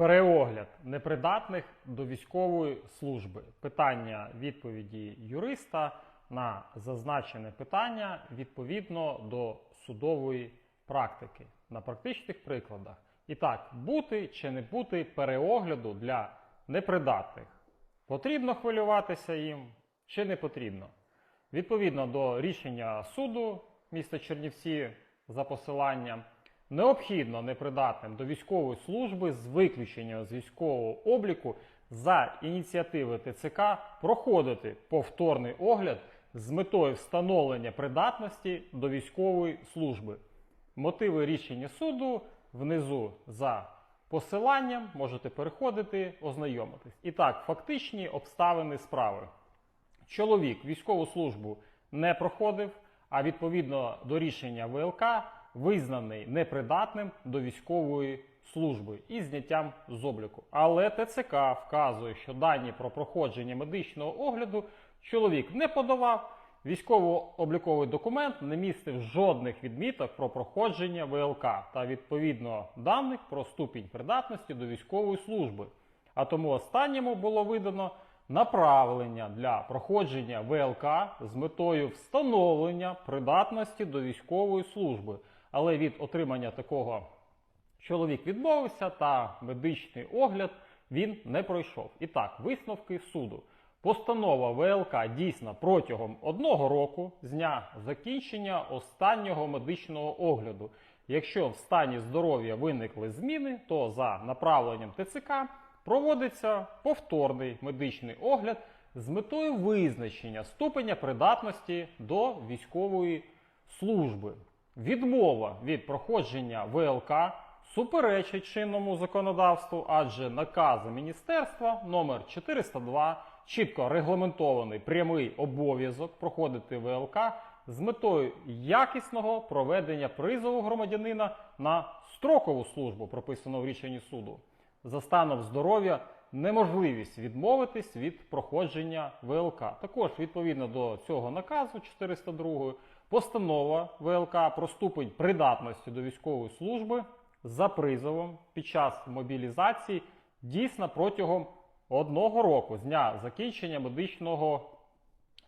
Переогляд непридатних до військової служби. Питання відповіді юриста на зазначене питання відповідно до судової практики на практичних прикладах. І так, бути чи не бути переогляду для непридатних. Потрібно хвилюватися їм чи не потрібно? Відповідно до рішення суду міста Чернівці за посиланням, необхідно непридатним до військової служби з виключенням з військового обліку за ініціативи ТЦК проходити повторний огляд з метою встановлення придатності до військової служби. Мотиви рішення суду внизу за посиланням можете переходити, ознайомитись. І так, фактичні обставини справи. Чоловік військову службу не проходив, а відповідно до рішення ВЛК визнаний непридатним до військової служби і зняттям з обліку. Але ТЦК вказує, що дані про проходження медичного огляду чоловік не подавав. Військово-обліковий документ не містив жодних відміток про проходження ВЛК та відповідно даних про ступінь придатності до військової служби. А тому останньому було видано направлення для проходження ВЛК з метою встановлення придатності до військової служби. Але від отримання такого чоловік відмовився та медичний огляд він не пройшов. І так, висновки суду. Постанова ВЛК дійсна протягом одного року з дня закінчення останнього медичного огляду. Якщо в стані здоров'я виникли зміни, то за направленням ТЦК проводиться повторний медичний огляд з метою визначення ступеня придатності до військової служби. Відмова від проходження ВЛК суперечить чинному законодавству, адже накази міністерства номер 402 чітко регламентований прямий обов'язок проходити ВЛК з метою якісного проведення призову громадянина на строкову службу, прописано в рішенні суду. За станом здоров'я неможливість відмовитись від проходження ВЛК. Також відповідно до цього наказу 402 постанова ВЛК про ступень придатності до військової служби за призовом під час мобілізації дійсна протягом одного року з дня закінчення медичного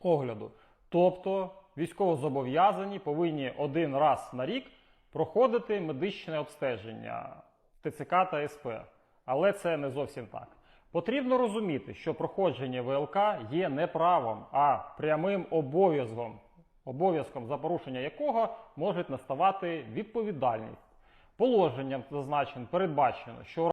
огляду. Тобто військовозобов'язані повинні один раз на рік проходити медичне обстеження ТЦК та СП. Але це не зовсім так. Потрібно розуміти, що проходження ВЛК є не правом, а прямим обов'язком, обов'язком за порушення якого може наставати відповідальність. Положенням зазначено передбачено, що